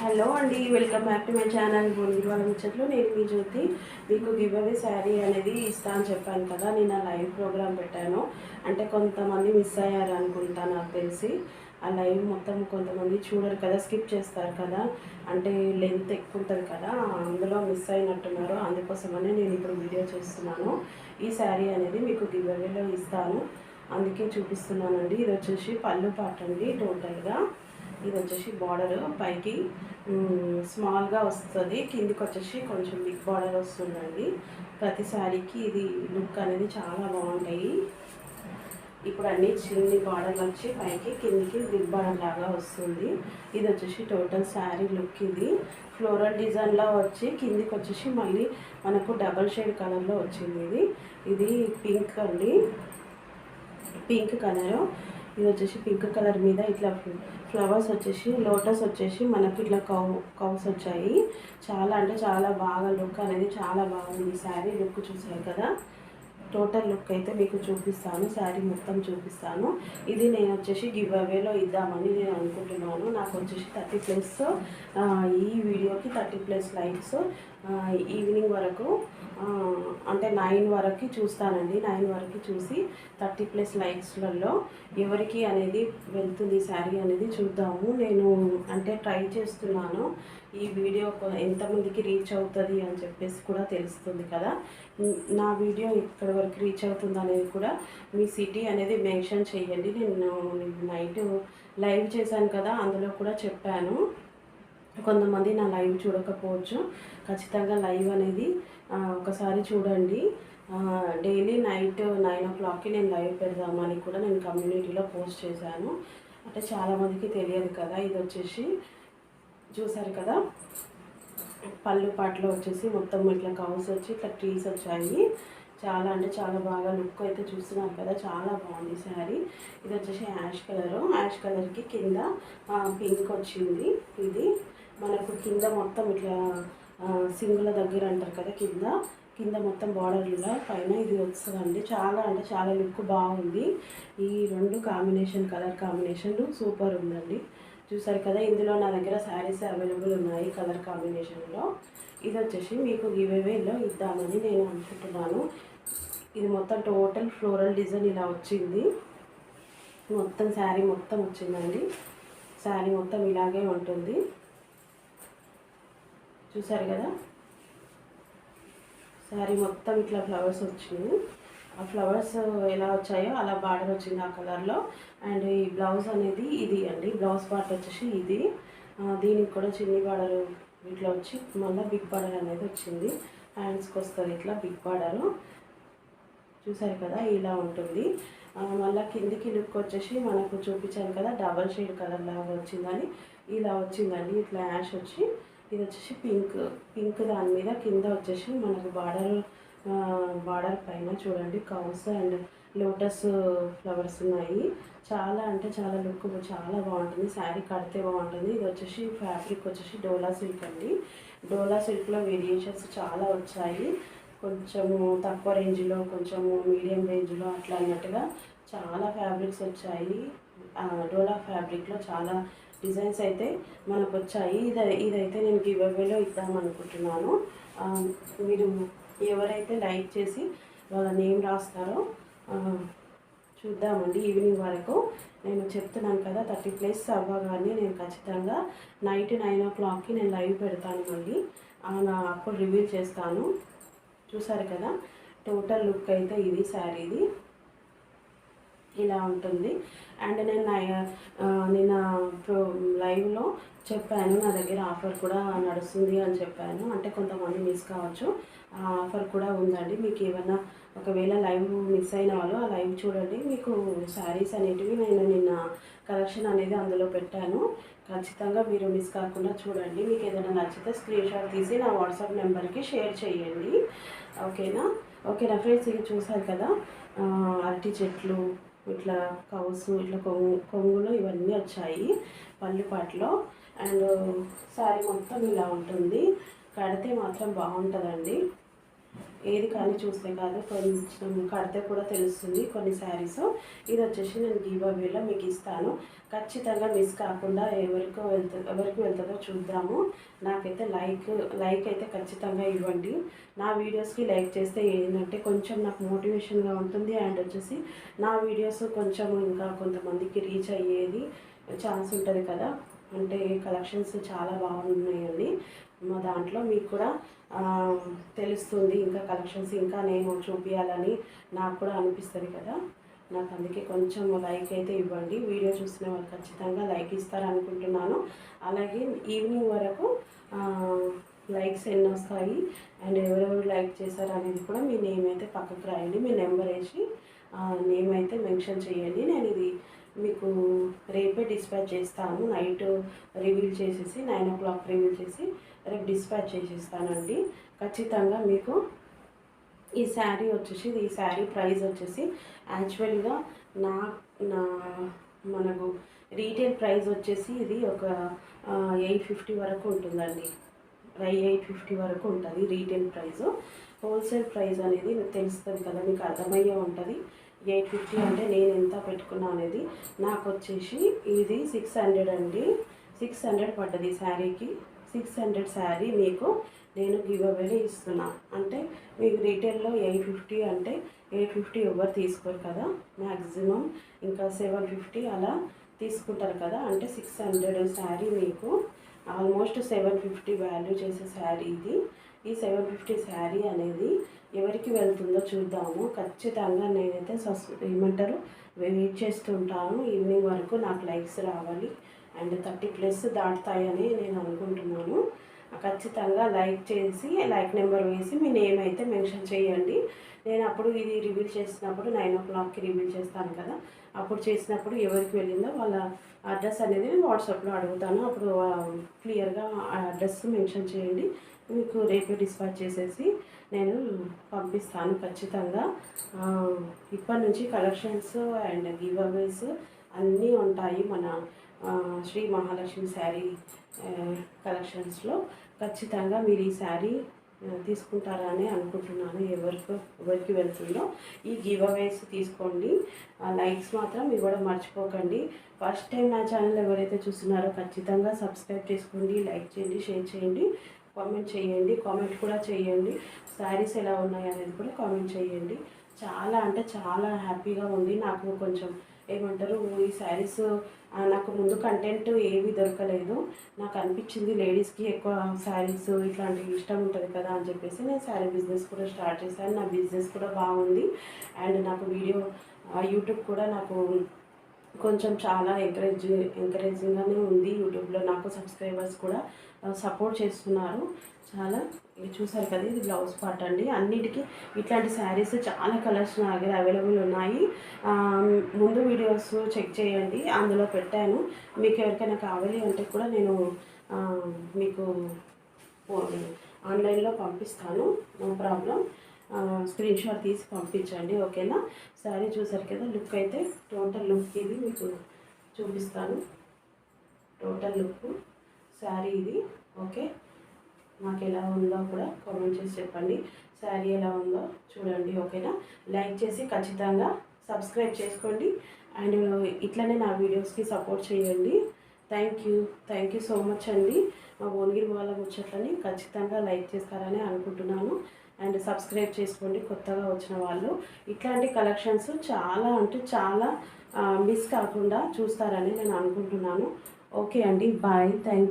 Hello అండి welcome back to my channel బొందిరు వాళ్ళ ముచ్చట్లు. నేను మీ జ్యోతి. మీకు గివ్ అవే శారీ అనేది ఇస్తా అని చెప్పాను కదా నేను ఆ లైవ్ ప్రోగ్రామ్ పెట్టాను. అంటే కొంతమంది మిస్ అయ్యారు అనుకుంటా నాకు తెలిసి. ఆ లైవ్ మొత్తం కొంతమంది చూడరు కదా స్కిప్ చేస్తారు కదా. అంటే లెంత్ ఎక్కువ ఉంటుంది కదా అందులో మిస్ అయినట్టున్నారు. అందుకోసమనే నేను ఇప్పుడు వీడియో చేస్తున్నాను. ఈ శారీ అనేది మీకు గివ్ అవేలో ఇస్తాను. అందుకే చూపిస్తున్నానండి. ఇది వచ్చేసి పళ్ళు పాట అండి టోటల్గా. ఇది వచ్చేసి బార్డర్ పైకి స్మాల్గా వస్తుంది. కిందికి వచ్చేసి కొంచెం బిగ్ బార్డర్ వస్తుందండి. ప్రతి శారీకి ఇది లుక్ అనేది చాలా బాగుంటాయి. ఇప్పుడు అన్ని చిన్ని బార్డర్లు వచ్చి పైకి కిందికి బిగ్ బార్డర్ లాగా వస్తుంది. ఇది వచ్చేసి టోటల్ శారీ లుక్ ఇది. ఫ్లోరల్ డిజైన్లో వచ్చి కిందికి వచ్చేసి మళ్ళీ మనకు డబల్ షేడ్ కలర్లో వచ్చింది ఇది. ఇది పింక్ అండి. పింక్ కలర్ ఇది వచ్చేసి పింక్ కలర్ మీద ఇట్లా ఫ్లవర్స్ వచ్చేసి లోటస్ వచ్చేసి మనకి ఇట్లా కౌ కౌస్ వచ్చాయి. చాలా అంటే చాలా బాగా లుక్ అనేది చాలా బాగుంది శారీ లుక్ చూసారు కదా? టోటల్ లుక్ అయితే మీకు చూపిస్తాను శారీ మొత్తం చూపిస్తాను. ఇది నేను వచ్చేసి గివ్ అవేలో ఇద్దామని నేను అనుకుంటున్నాను. నాకు వచ్చేసి థర్టీ ప్లస్ ఈ వీడియోకి థర్టీ ప్లస్ లైక్స్ ఈవినింగ్ వరకు అంటే నైన్ వరకు చూస్తానండి. నైన్ వరకు చూసి థర్టీ ప్లస్ లైక్స్లలో ఎవరికి అనేది వెళ్తుంది శారీ అనేది చూద్దాము. నేను అంటే ట్రై చేస్తున్నాను. ఈ వీడియో ఎంతమందికి రీచ్ అవుతుంది అని చెప్పేసి కూడా తెలుస్తుంది కదా. నా వీడియో ఇక్కడ వరకు రీచ్ అవుతుంది అనేది కూడా మీ సిటీ అనేది మెన్షన్ చేయండి. నేను నైట్ లైవ్ చేశాను కదా అందులో కూడా చెప్పాను. కొంతమంది నా లైవ్ చూడకపోవచ్చు. ఖచ్చితంగా లైవ్ అనేది ఒకసారి చూడండి. డైలీ నైట్ నైన్ ఓ క్లాక్కి నేను లైవ్ పెడదామని కూడా నేను కమ్యూనిటీలో పోస్ట్ చేశాను. అంటే చాలామందికి తెలియదు కదా ఇది వచ్చేసి. చూసారు కదా? పళ్ళు పాటలో వచ్చేసి మొత్తం ఇట్లా కవర్స్ వచ్చి ఇట్లా ట్రీస్ వచ్చాయి. చాలా అంటే చాలా బాగా లుక్ అయితే చూస్తున్నారు కదా చాలా బాగుంది శారీ. ఇది వచ్చేసి యాష్ కలర్. యాష్ కలర్కి కింద పింక్ వచ్చింది ఇది. మనకు కింద మొత్తం ఇట్లా సింగుల దగ్గర అంటారు కదా కింద. కింద మొత్తం బార్డర్లో పైన ఇది వస్తుందండి. చాలా అంటే చాలా లుక్ బాగుంది. ఈ రెండు కాంబినేషన్ కలర్ కాంబినేషన్ సూపర్ ఉందండి. చూసారు కదా ఇందులో నా దగ్గర శారీస్ అవైలబుల్ ఉన్నాయి కలర్ కాంబినేషన్లో ఇది వచ్చేసి మీకు గివేవేలో ఇద్దామని నేను అనుకుంటున్నాను. ఇది మొత్తం టోటల్ ఫ్లోరల్ డిజైన్ ఇలా వచ్చింది. మొత్తం శారీ మొత్తం వచ్చిందండి. శారీ మొత్తం ఇలాగే ఉంటుంది. చూసారు కదా? శారీ మొత్తం ఇట్లా ఫ్లవర్స్ వచ్చినాయి ఆ ఫ్లవర్స్ ఎలా వచ్చాయో అలా బార్డర్ వచ్చింది ఆ కలర్లో. అండ్ ఈ బ్లౌజ్ అనేది ఇది అండి. బ్లౌజ్ పార్ట్ వచ్చేసి ఇది. దీనికి కూడా చిన్ని బార్డర్ ఇట్లా వచ్చి మళ్ళీ బిగ్ బార్డర్ అనేది వచ్చింది. హ్యాండ్స్కి వస్తుంది ఇట్లా బిగ్ బార్డరు. చూసారు కదా ఇలా ఉంటుంది. మళ్ళీ మళ్ళా కిందికి లుక్ వచ్చేసి మనకు చూపించాను కదా డబల్ షేడ్ కలర్ లాగా వచ్చిందని. ఇలా వచ్చిందండి. ఇట్లా యాష్ వచ్చి ఇది వచ్చేసి పింక్ పింక్ దాని మీద కింద వచ్చేసి మనకు బార్డర్ బార్డర్ పైన చూడండి కౌస్ అండ్ లోటస్ ఫ్లవర్స్ ఉన్నాయి. చాలా అంటే చాలా లుక్ చాలా బాగుంటుంది. శారీ కడితే బాగుంటుంది. ఇది వచ్చేసి ఫ్యాబ్రిక్ వచ్చేసి డోలా సిల్క్ అండి. డోలా సిల్క్లో వేరియేషన్స్ చాలా వచ్చాయి. కొంచెము తక్కువ రేంజ్లో కొంచెము మీడియం రేంజ్లో అట్లా అన్నట్టుగా చాలా ఫ్యాబ్రిక్స్ వచ్చాయి. డోలా ఫ్యాబ్రిక్లో చాలా డిజైన్స్ అయితే మనకు వచ్చాయి ఇది ఇదైతే నేను గివ్ అవేలో అనుకుంటున్నాను మీరు ఎవరైతే లైక్ చేసి వాళ్ళ నేమ్ రాస్తారో చూద్దామండి ఈవినింగ్ వరకు. నేను చెప్తున్నాను కదా థర్టీ ప్లేస్ అవ్వగానే నేను ఖచ్చితంగా నైట్ నైన్ ఓ క్లాక్కి నేను లైవ్ పెడతాను మళ్ళీ. ఆ, నా అప్పుడు రివీల్ చేస్తాను. చూసారు కదా టోటల్ లుక్ అయితే ఇది శారీది ఇలా ఉంటుంది. అండ్ నేను నా- నిన్న ప్రో లైవ్లో చెప్పాను నా దగ్గర ఆఫర్ కూడా నడుస్తుంది అని చెప్పాను. అంటే కొంతమంది మిస్ కావచ్చు. ఆ ఆఫర్ కూడా ఉందండి. మీకు ఏమైనా ఒకవేళ లైవ్ మిస్ అయిన వాళ్ళు ఆ లైవ్ చూడండి. మీకు శారీస్ అనేటివి నేను నిన్న కలెక్షన్ అనేది అందులో పెట్టాను. ఖచ్చితంగా మీరు మిస్ కాకుండా చూడండి. మీకు ఏదైనా నచ్చితే స్క్రీన్ షాట్ తీసి నా వాట్సాప్ నెంబర్కి షేర్ చేయండి. ఓకేనా ఓకేనా ఫ్రెండ్స్ ఇది చూసారు కదా? అరటి చెట్లు ఇట్లా కౌసు ఇట్లా కొంగు కొంగులు ఇవన్నీ వచ్చాయి పల్లెపాటలో అండ్ శారీ మొత్తం ఇలా ఉంటుంది. కడితే మాత్రం బాగుంటుందండి. ఏది కానీ చూస్తే కాదు కొంచెం కడితే కూడా తెలుస్తుంది కొన్ని శారీస్. ఇది వచ్చేసి నేను గివ్ మీకు ఇస్తాను. ఖచ్చితంగా మిస్ కాకుండా ఎవరికి వెళ్తా ఎవరికి వెళ్తుందో చూద్దాము. నాకైతే లైక్ లైక్ అయితే ఖచ్చితంగా ఇవ్వండి. నా వీడియోస్కి లైక్ చేస్తే ఏంటంటే కొంచెం నాకు మోటివేషన్గా ఉంటుంది. అండ్ వచ్చేసి నా వీడియోస్ కొంచెం ఇంకా కొంతమందికి రీచ్ అయ్యేది ఛాన్స్ ఉంటుంది కదా. అంటే కలెక్షన్స్ చాలా బాగున్నాయండి. మా దాంట్లో మీకు కూడా తెలుస్తుంది ఇంకా కలెక్షన్స్ ఇంకా నేను చూపించాలని నాకు కూడా అనిపిస్తుంది కదా. నాకు అందుకే కొంచెం లైక్ అయితే ఇవ్వండి. వీడియో చూసిన వాళ్ళు ఖచ్చితంగా లైక్ ఇస్తారనుకుంటున్నాను. అలాగే ఈవినింగ్ వరకు లైక్స్ ఎన్ని వస్తాయి అండ్ ఎవరెవరు లైక్ చేశారు అనేది కూడా మీ నేమ్ అయితే పక్కకు రాయండి. మీ నెంబర్ వేసి నేమ్ అయితే మెన్షన్ చేయండి. నేను ఇది మీకు రేపే డిస్పాచ్ చేస్తాను. నైట్ రివీల్ చేసేసి నైన్ ఓ క్లాక్ రివీల్ చేసి రేపు డిస్పాచ్ చేసిస్తానండి. ఖచ్చితంగా మీకు ఈ శారీ వచ్చేసి ఈ శారీ ప్రైస్ వచ్చేసి యాక్చువల్గా నా నా మనకు రీటైల్ ప్రైస్ వచ్చేసి ఇది ఒక ఎయిట్ ఫిఫ్టీ వరకు ఉంటుందండి. ఎయిట్ ఫిఫ్టీ వరకు ఉంటుంది రీటైల్ ప్రైస్. హోల్సేల్ ప్రైస్ అనేది తెలుస్తుంది కదా మీకు అర్థమయ్యే ఉంటుంది. ఎయిట్ ఫిఫ్టీ అంటే నేను ఎంత పెట్టుకున్నా అనేది నాకు వచ్చేసి ఇది సిక్స్ హండ్రెడ్ అండి. సిక్స్ హండ్రెడ్ పడ్డది శారీకి. సిక్స్ హండ్రెడ్ శారీ మీకు నేను గివ్ అవేలో ఇస్తున్నా. అంటే మీకు రీటైల్లో ఎయిట్ ఫిఫ్టీ అంటే ఎయిట్ ఫిఫ్టీ ఎవరు తీసుకోరు కదా మ్యాక్సిమం ఇంకా సెవెన్ ఫిఫ్టీ అలా తీసుకుంటారు కదా. అంటే సిక్స్ హండ్రెడ్ శారీ మీకు ఆల్మోస్ట్ సెవెన్ ఫిఫ్టీ వాల్యూ చేసే శారీ ఇది. ఈ సెవెన్ ఫిఫ్టీ శారీ అనేది ఎవరికి వెళ్తుందో చూద్దాము. ఖచ్చితంగా నేనైతే సస్ ఏమంటారు వెయిట్ చేస్తుంటాను. ఈవినింగ్ వరకు నాకు లైక్స్ రావాలి. అండ్ థర్టీ ప్లస్ దాటుతాయని నేను అనుకుంటున్నాను. ఖచ్చితంగా లైక్ చేసి లైక్ నెంబర్ వేసి మీ నేమ్ అయితే మెన్షన్ చేయండి. నేను అప్పుడు ఇది రివీల్ చేసినప్పుడు నైన్ ఓ క్లాక్కి రివీల్ చేస్తాను కదా. అప్పుడు చేసినప్పుడు ఎవరికి వెళ్ళిందో వాళ్ళ అడ్రస్ అనేది నేను వాట్సాప్లో అడుగుతాను. అప్పుడు క్లియర్గా అడ్రస్ మెన్షన్ చేయండి. మీకు రేపు డిస్పాచ్ చేసేసి నేను పంపిస్తాను ఖచ్చితంగా. ఇప్పటి నుంచి కలెక్షన్స్ అండ్ గివ్ అవేస్ అన్నీ ఉంటాయి మన శ్రీ మహాలక్ష్మి శారీ కలెక్షన్స్లో ఖచ్చితంగా మీరు ఈ శారీ తీసుకుంటారని అనుకుంటున్నాను. ఎవరికి ఎవరికి వెళ్తుందో ఈ గివ్ అవేస్ తీసుకోండి. లైక్స్ మాత్రం ఇవ్వడం మర్చిపోకండి. ఫస్ట్ టైం నా ఛానల్ ఎవరైతే చూస్తున్నారో ఖచ్చితంగా సబ్స్క్రైబ్ చేసుకోండి లైక్ చేయండి షేర్ చేయండి కామెంట్ చేయండి కామెంట్ కూడా చేయండి. శారీస్ ఎలా ఉన్నాయి అనేది కూడా కామెంట్ చేయండి. చాలా అంటే చాలా హ్యాపీగా ఉంది. నాకు కొంచెం ఏమంటారు ఈ శారీస్ నాకు ముందు కంటెంట్ ఏమీ దొరకలేదు. నాకు అనిపించింది లేడీస్కి ఎక్కువ శారీస్ ఇట్లాంటివి ఇష్టం ఉంటుంది కదా అని చెప్పేసి నేను శారీ బిజినెస్ కూడా స్టార్ట్ చేశాను. నా బిజినెస్ కూడా బాగుంది. అండ్ నాకు వీడియో యూట్యూబ్ కూడా నాకు కొంచెం చాలా ఎంకరేజ్ ఎంకరేజింగ్గానే ఉంది యూట్యూబ్లో. నాకు సబ్స్క్రైబర్స్ కూడా సపోర్ట్ చేస్తున్నారు. చాలా ఇది చూసారు కదా ఇది బ్లౌజ్ పార్ట్ అండి. అన్నిటికీ ఇట్లాంటి శారీస్ చాలా కలర్స్ నా దగ్గర అవైలబుల్ ఉన్నాయి. ముందు వీడియోస్ చెక్ చేయండి. అందులో పెట్టాను. మీకు ఎవరికైనా కావాలి అంటే కూడా నేను మీకు ఆన్లైన్లో పంపిస్తాను. No problem. స్క్రీన్ షాట్ తీసి పంపించండి ఓకేనా? శారీ చూసారు కదా లుక్ అయితే టోటల్ లుక్ ఇది మీకు చూపిస్తాను. టోటల్ లుక్ శారీ ఇది ఓకే? నాకు ఎలా ఉందో కూడా కామెంట్ చేసి చెప్పండి. శారీ ఎలా ఉందో చూడండి ఓకేనా? లైక్ చేసి ఖచ్చితంగా సబ్స్క్రైబ్ చేసుకోండి. అండ్ ఇట్లనే నా వీడియోస్కి సపోర్ట్ చేయండి. Thank you thank you so much అండి. మా భువనగిరి వాళ్ళ ముచ్చట్లని ఖచ్చితంగా లైక్ చేస్తారని అనుకుంటున్నాను. అండ్ సబ్స్క్రైబ్ చేసుకోండి కొత్తగా వచ్చిన వాళ్ళు. ఇట్లాంటి కలెక్షన్స్ చాలా అంటే చాలా మిస్ కాకుండా చూస్తారని నేను అనుకుంటున్నాను. ఓకే అండి బాయ్. థ్యాంక్